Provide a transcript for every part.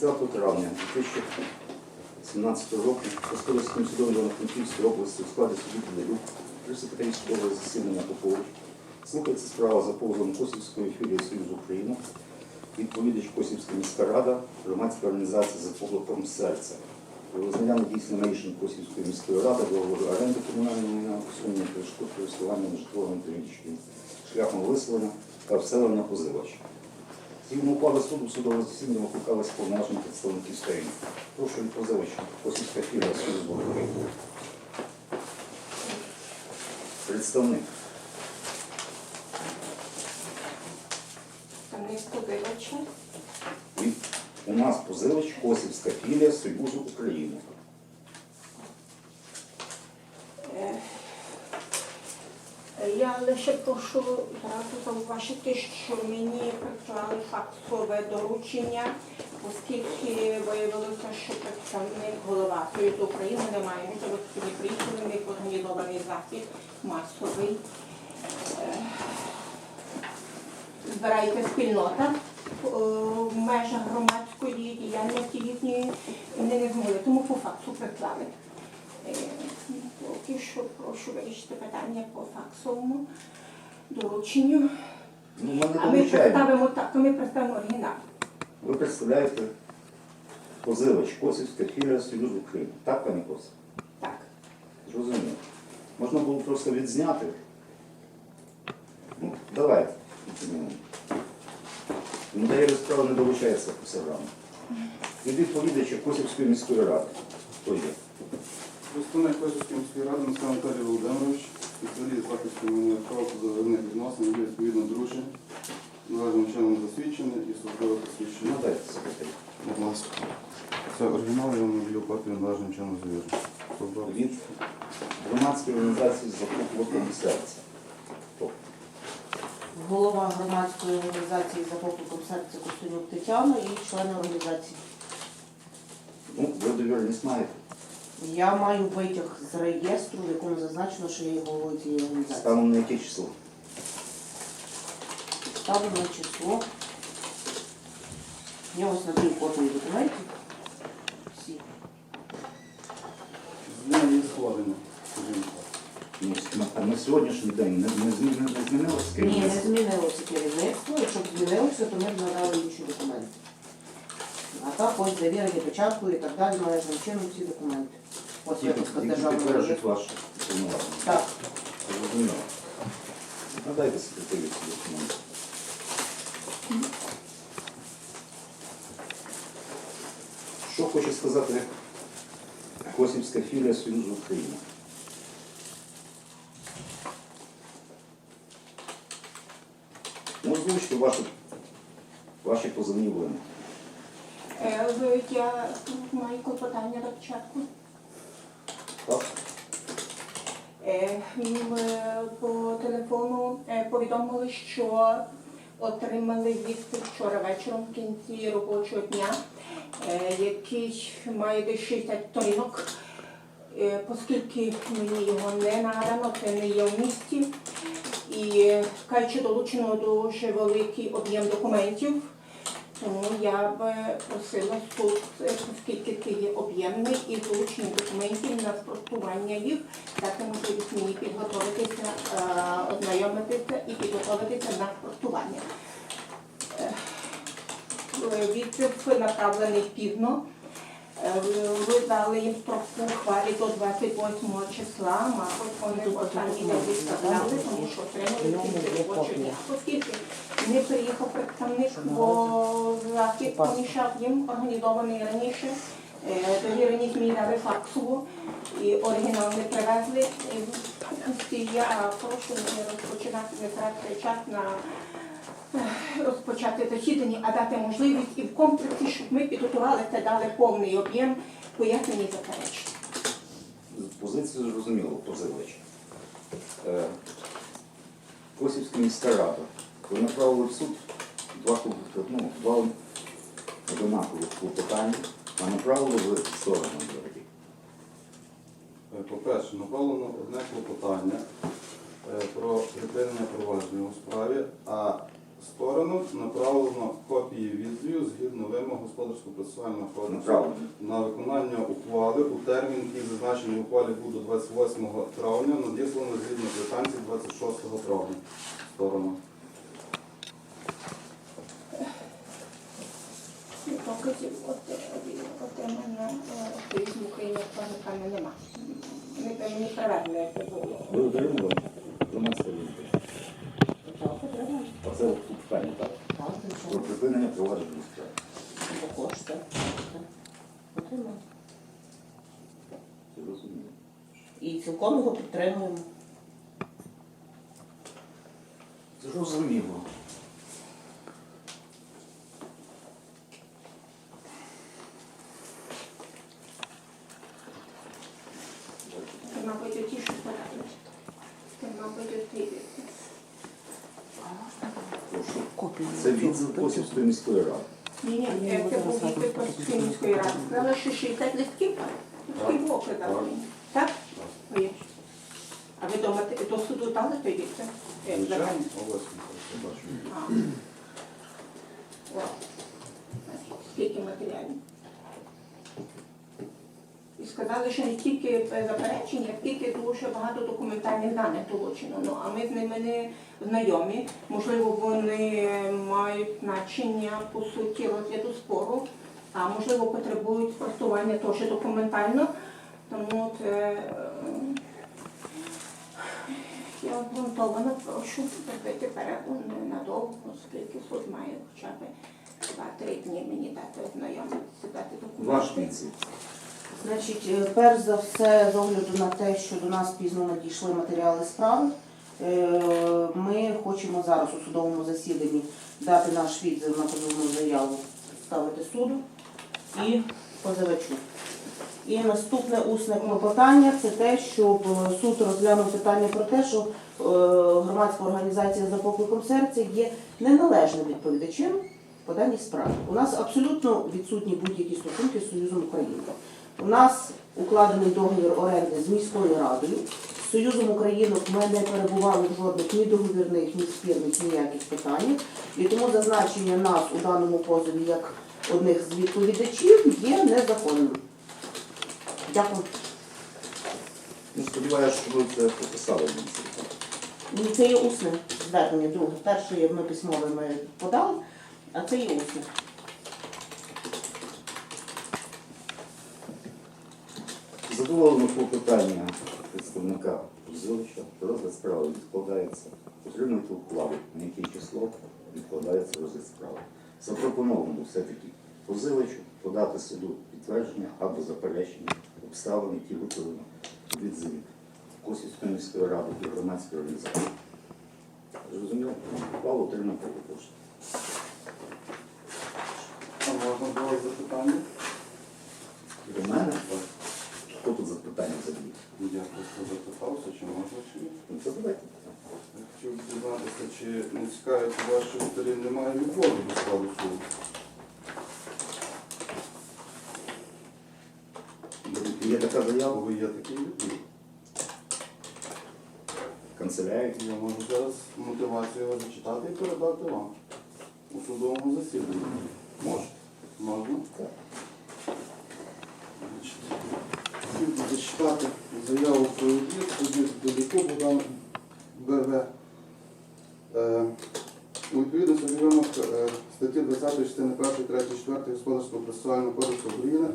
30 травня 2017 року Господарським судом Івано-Франківської області у складі суду Підлюк при секретарі судового засідання Попович слухається справа за позовом Косівської філії Союзу України, відповідач Косівська міська рада, громадська організація за покликом серця. Про визнання недійсним рішень Косівської міської ради договору оренди комунального майна усунення перешкод користування нежитловим та шляхом виселення та вселення позивача. Згідно ухвали суду, судове засідання викликалось повноважень представників сторін. Прошу від позивача, Косівська філія Союзу України. Представник. У нас позивач Косівська філія Союзу України. Е, Я лише прошу зразу зауважити, що мені прислали факсове доручення, оскільки виявилося, що представник голова Союзу України не має не приїхали, них організований захід масовий. Е, Збирається спільнота е, в межах громадської діяльності їхньої, не змогли, тому по факсу прислали. Що прошу вирішити питання по факсовому дорученню. Ну, ми не А ми долучаємо. представимо так, то ми представимо оригінал. Ви представляєте позивач Косівська філія Союзу України. Так, пані Косів? Так. Зрозуміло. Можна було просто відзняти. Ну, давайте. відзнімемо. Справи не долучається по програмі. Від відповідача Косівської міської ради. Хто є? Представник Косівської міської ради Анатолій Володимирович, спеціаліст захисту мене прав позаверних відносин, є відповідно дружин, належним чином засвідчене і службове посвідчення. Надайте секретарі. Будь ласка. Це оригінал, я вам наділю копію належним чином завірю. Службове Від громадської організації за покликом серця. Голова громадської організації за покликом серця Костюнюк Тетяна і члени організації. Ну, ви довіреність маєте. Я маю витяг з реєстру, в якому зазначено, що я є головою цієї організації. Станом на яке число? Ставлю на число. Я ось надаю копії документів. Всі. З дня її схвалення, скажімо так. Ну, на- на сьогоднішній день не, не, змі- не, не змінилося Ні, не керівництво? змінилося керівництво. Якщо б змінилося, то ми б надали інші документи. А так ось завірені печаткою і так далі, належним чином всі документи. Ось виписка з державного реєстру. ваше повноваження. Так. Зрозуміло. Надайте секретарю ці документи. Що хоче сказати Косівська філія Союзу України? Ну, озвучте ваші, ваші позивні вимоги. Е, Я маю клопотання до початку. Е, Ми по телефону е, повідомили, що отримали відповідь вчора вечором в кінці робочого дня, е, який має десь 60 сторінок. Е, Оскільки мені його не надано, це не є в місті. І кажучи, долучено дуже великий об'єм документів. Тому я б просила суд, е, оскільки це є об'ємний і долучення документів на спростування їх, дати можливість мені підготуватися, е, ознайомитися і підготуватися на спростування. Відсив направлений пізно. Е, Ви дали їм ухвалі до 28 числа, мабуть, вони останні не виставляли, тому що отримали кінці робочого. Оскільки не приїхав представник, бо захід помішав їм організований раніше. Е, Довіреність мені дали факсову і оригінал не привезли. І Я прошу не розпочинати не тратити час на е, розпочати засідання, а дати можливість і в комплексі, щоб ми підготувалися, дали повний об'єм пояснень і заперечень. Позицію зрозуміло, позивач. Е, Косівська міська рада. Ви направили в суд два, ну, два одинакових клопотання, а направили в сторону. Е, По-перше, направлено одне клопотання е, про припинення провадження у справі, а сторонам направлено копії відзивів згідно вимог господарського процесуального кодексу Направлено. на виконання ухвали у термін, який зазначений в ухвалі буде 28 травня, надіслано згідно квитанції 26 травня. Сторона. От- отримання активізму України пам'ятання нема. Вони б мені привезли, як це було. Ви отримали громадське відповідь. Так. Оце от тут питання, так? Так, Про припинення провадження справи. Також кошти. Отримали. Це розуміло. І цілком його підтримуємо. Це зрозуміло. Це, мабуть, оті, що порадили. Це, мабуть, оті. Прошу. Копію. Це відзив Косівської міської ради. Ні, ні, це був відповідь міської ради. Сказали, що 60 листків, листків було казали. Так? Ой. А ви думаєте, до суду дали тоді це? Е, Звичайно, ось я бачу. А. І сказали, не тільки е, заперечення, тільки дуже багато документальних даних долучено. Ну, а ми з ними не знайомі. Можливо, вони мають значення по суті розгляду спору, а можливо потребують спростування теж документально. Тому от, е, я обґрунтовано прошу зробити перегляд ненадовго, оскільки суд має хоча б 2-3 дні мені дати ознайомитися, дати Ваш документи. Значить, е, перш за все, з огляду на те, що до нас пізно надійшли матеріали справи, е, ми хочемо зараз у судовому засіданні дати наш відзив на позовну заяву, ставити суду і позивачу. І наступне усне клопотання це те, щоб е, суд розглянув питання про те, що громадська організація за покликом серця є неналежним відповідачем по даній справі. У нас абсолютно відсутні будь-які стосунки з Союзом України. У нас укладений договір оренди з міською радою. З Союзом Українок ми не перебували в жодних ні договірних, ні спірних ніяких питаннях. І тому зазначення нас у даному позові як одних з відповідачів є незаконним. Дякую. Ну, сподіваюся, що ви це прописали. Ні, це є усне звернення. Друге. Перше ми письмове ми подали, а це є усне. Задоволено клопотання представника позивача, розгляд справи відкладається. Отримати ухвалу, на яке число відкладається розгляд справи. Запропоновано все-таки позивачу подати суду підтвердження або заперечення обставин, які викладено у відзиві Косівської міської ради і громадської організації. Зрозуміло? Ухвалу отримати по кошти. А можна було запитання? До мене? Хто тут запитання задає? Я просто запитався, чи можна чи ні. Ну, задавайте. Я хотів дізнатися, чи не цікавить вас, що сторін немає відводу до складу суду. Є така заява Бо є такий відвід. в. Я можу зараз мотивацію його зачитати і передати вам у судовому засіданні. Може. Можна? Так. Хотів би зачитати заяву про відвід судді Доліко Богдан БВ. Е, У відповідності до вимог е, статті 20 частини 1, 3, 4 Господарського процесуального кодексу України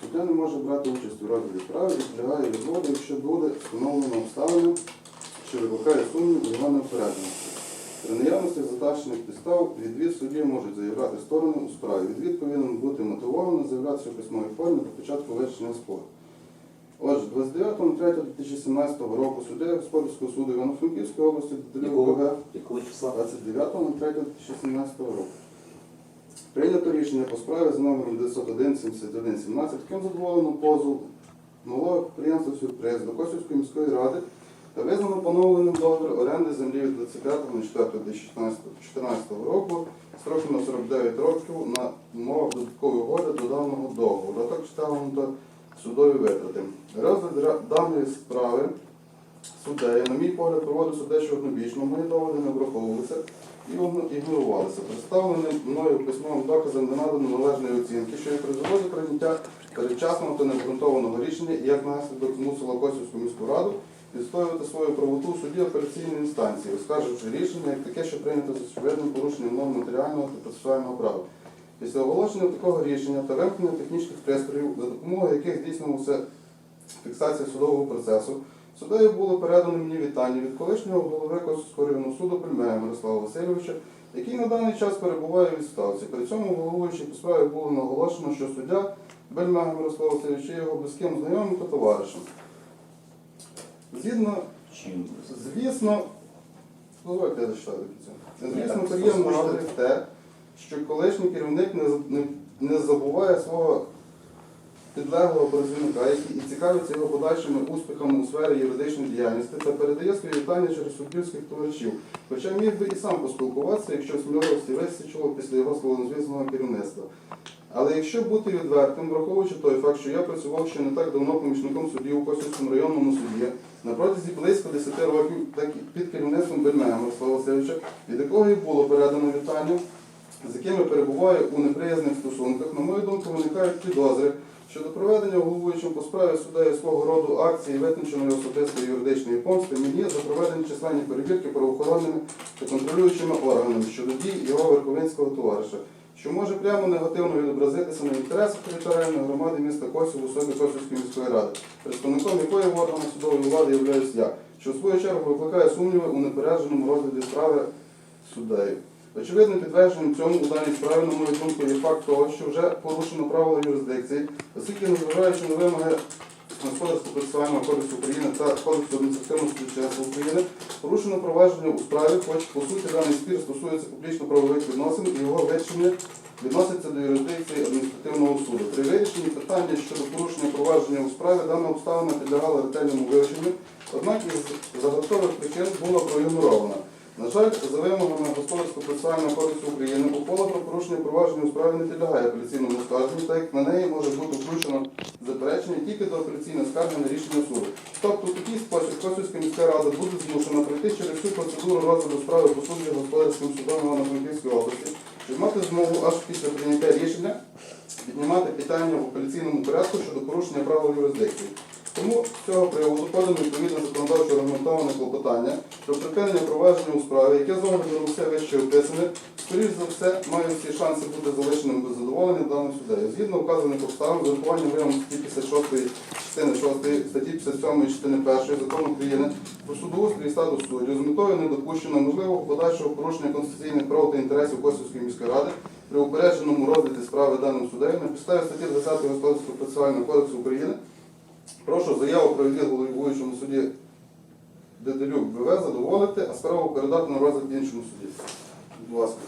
суддя не може брати участь у розгляді справи і підлягає відводу, якщо буде встановлено обставини, що викликає сумнів його неупередженості. При наявності зазначених підстав відвід судді можуть заявляти сторони у справі. Відвід повинен бути мотивований, заявлятися у письмовій формі до початку вирішення спору. Отже, 29.03.2017 року суддя Господарського суду Івано-Франківської області Додолів КГ Якого числа? 29.03.2017 року. Прийнято рішення по справі за номером 901 71 17, яким задоволено позов малого підприємства «Сюрприз» до Косівської міської ради та визнано поновленим договір оренди землі від 25.04.2014 року строком на 49 років на умовах додаткової угоди до даного договору, а також стягнуто судові витрати. Розгляд даної справи суддею, на мій погляд, проводився дещо однобічно, мої доводи не враховувалися. і ігнорувалися. Представленим мною письмовим доказом не надано належної оцінки, що і призвело до прийняття передчасного та необґрунтованого рішення як наслідок змусило Косівську міську раду відстоювати свою правоту в суді апеляційної інстанції, оскарживши рішення як таке, що прийнято з очевидним порушенням норм матеріального та процесуального права. Після оголошення такого рішення та вимкнення технічних пристроїв, за допомогою яких здійснювався фіксація судового процесу, суддею було передано мені вітання від колишнього голови Косівського районного суду Пельмея Мирослава Васильовича, який на даний час перебуває у відставці. При цьому головуючій по справі було наголошено, що суддя Бельмега Мирослава Васильовича є його близьким знайомим та товаришем. Згідно? Звісно, дозвольте я зачитаю до кінця. Звісно, приємно послухайте. те, що колишній керівник не, не, не забуває свого підлеглого працівника, який і цікавиться його подальшими успіхами у сфері юридичної діяльності та передає свої вітання через суддівських товаришів. Хоча міг би і сам поспілкуватися, якщо сміливості вистачило після його словозвісного керівництва. Але якщо бути відвертим, враховуючи той факт, що я працював ще не так давно помічником судді у Косівському районному суді, на протязі близько 10 років так під керівництвом Бельмея Мирослава Васильовича, від якого і було передано вітання, з якими перебуваю у неприязних стосунках, на мою думку, виникають підозри щодо проведення головуючим по справі суддею свого роду акції визначеної особистої юридичної помсти мені за проведення численні перевірки правоохоронними та контролюючими органами щодо дій його верховинського товариша, що може прямо негативно відобразитися на інтересах територіальної громади міста Косів в особі Косівської міської ради, представником якої в органах судової влади являюсь я, що в свою чергу викликає сумніви у непередженому розгляді справи суддею. Очевидним підтвердженням цьому у даній справі, на мою думку, є факт того, що вже порушено правила юрисдикції, оскільки, незважаючи на вимоги Господарського процесуального кодексу України та Кодексу адміністративного судочинства України, порушено провадження у справі, хоч по суті даний спір стосується публічно-правових відносин і його вирішення відноситься до юрисдикції адміністративного суду. При вирішенні питання щодо порушення провадження у справі дана обставина підлягала ретельному вивченню, однак із загадкових причин була проігнорована. На жаль, за вимогами Господарського процесуального кодексу України ухвала про порушення провадження у справі не підлягає апеляційному скарженню, так як на неї може бути включено заперечення тільки до апеляційної скарги рішення суду. Тобто в такий спосіб Косівська міська рада буде змушена пройти через всю процедуру розгляду справи по суді господарським судом Івано-Франківської області, щоб мати змогу аж після прийняття рішення піднімати питання в апеляційному порядку щодо порушення правил юрисдикції. Тому з цього приводу подано відповідне законодавчо регламентоване клопотання про припинення провадження у справі, яке з огляду на все вище описане, скоріш за все, має всі шанси бути залишеним без задоволення даним суддею. Згідно вказаних обставин, з урахуванням вимог статті 56 частини 6, статті 57 частини 1 закону України про судоустрій статус суддів з метою недопущення можливого подальшого порушення конституційних прав та інтересів Косівської міської ради при упередженому розгляді справи даним суддею на підставі статті 20 Господарського процесуального кодексу України Прошу заяву про відвід головуючому суді Деделюк БВ задоволити, а справу передати на розгляд іншому суді. Будь ласка,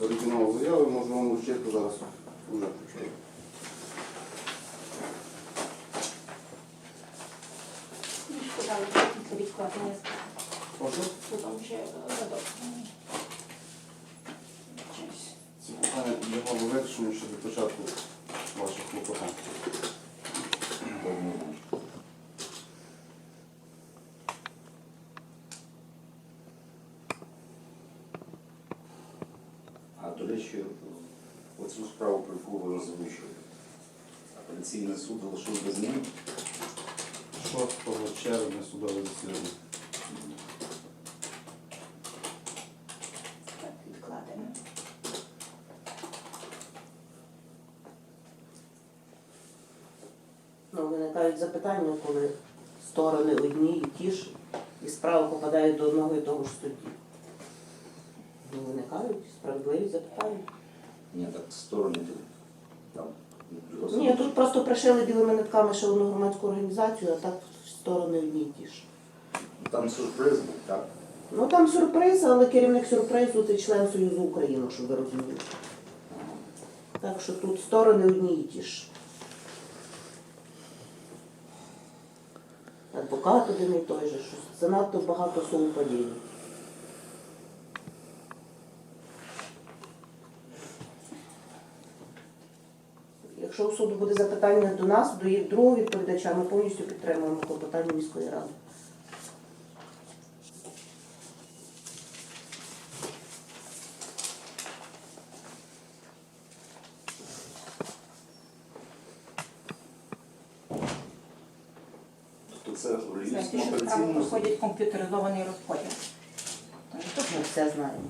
оригінал заяви, можу вам вручити зараз. Уже це справи. Прошу. Ці питання підлягало вирішенню ще до початку ваших клопотань. А до речі, оцю справу, про яку ви озвучили, апеляційний суд залишив без змін. 6 червня судове засідання. Так, відкладено. Ну, виникають запитання, коли сторони одні і ті ж, і справа попадає до одного і того ж судді. Ну, виникають справедливі запитання. Ні, так сторони там. Ні, тут просто пришили білими нитками ще одну громадську організацію, а так сторони одні ті ж. Там сюрприз був, так? Ну там сюрприз, але керівник сюрпризу це член Союзу України, щоб ви розуміли. Так що тут сторони одні і ті ж. Адвокат один і той же, що занадто багато совпадінь. якщо у суду буде запитання до нас, до їх другого відповідача, ми повністю підтримуємо клопотання міської ради. Проходять комп'ютеризований розподіл. Тут ми все знаємо.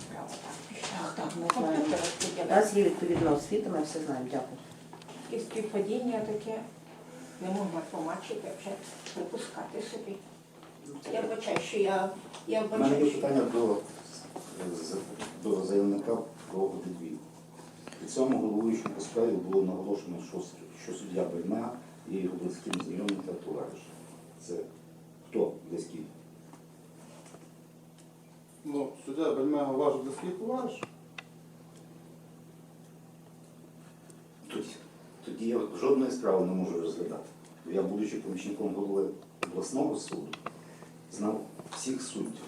Так, так, ми знаємо. У нас є відповідна освіта, ми все знаємо. Дякую. І співпадіння таке не можна тлумачити, вже припускати собі. Я вбачаю, що я, я У мене що питання до, до заявника про відвід. При цьому головуючому по справі було наголошено, що, с- що суддя Бельма є його близьким знайомим та товаришем. Це хто близький? Ну, суддя Бельмега ваш близький товариш. Тоді, тоді я жодної справи не можу розглядати. Я, будучи помічником голови обласного суду, знав всіх суддів.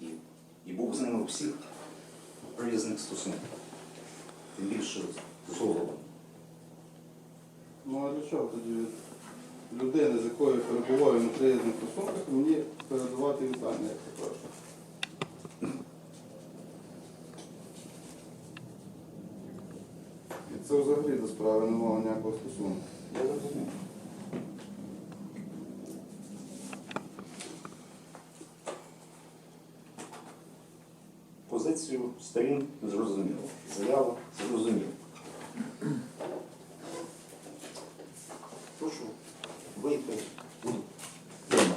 І, і був з ними у всіх приязних стосунках. Тим більше з головом. Ну а для чого тоді людини, з якою перебуваю на приязних стосунках, мені передавати вітання, як то кажуть? Це взагалі до справи не мало ніякого стосунку. Я зрозумів. Позицію сторін зрозуміло. Заява зрозуміла. Прошу вийти. Будемо.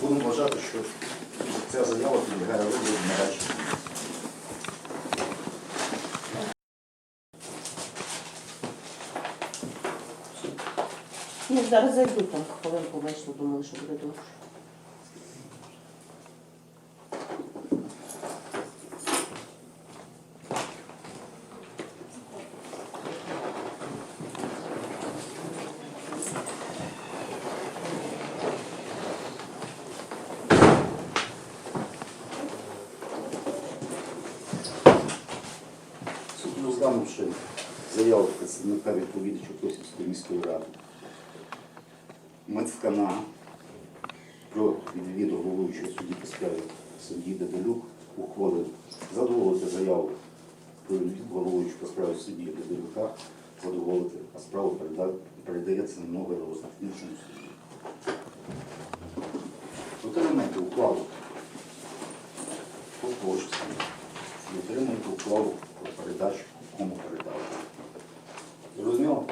Будемо вважати, що ця заява підлягає розгляду на дачі. Ну, зараз зайду там хвилинку вийшло, думали, що буде довше. Суд розглянувши заяву представника відповідача Косівської міської ради, Мацькана про відвід головуючого судді по справі судді Дедалюк ухвалив задоволити заяву про відвід головуючого по справі судді Дедалюка, задоволити, а справа передається на новий розгляд іншому суді. Отримайте ухвалу по творчості і отримайте ухвалу про передачу, кому передати. Зрозуміло?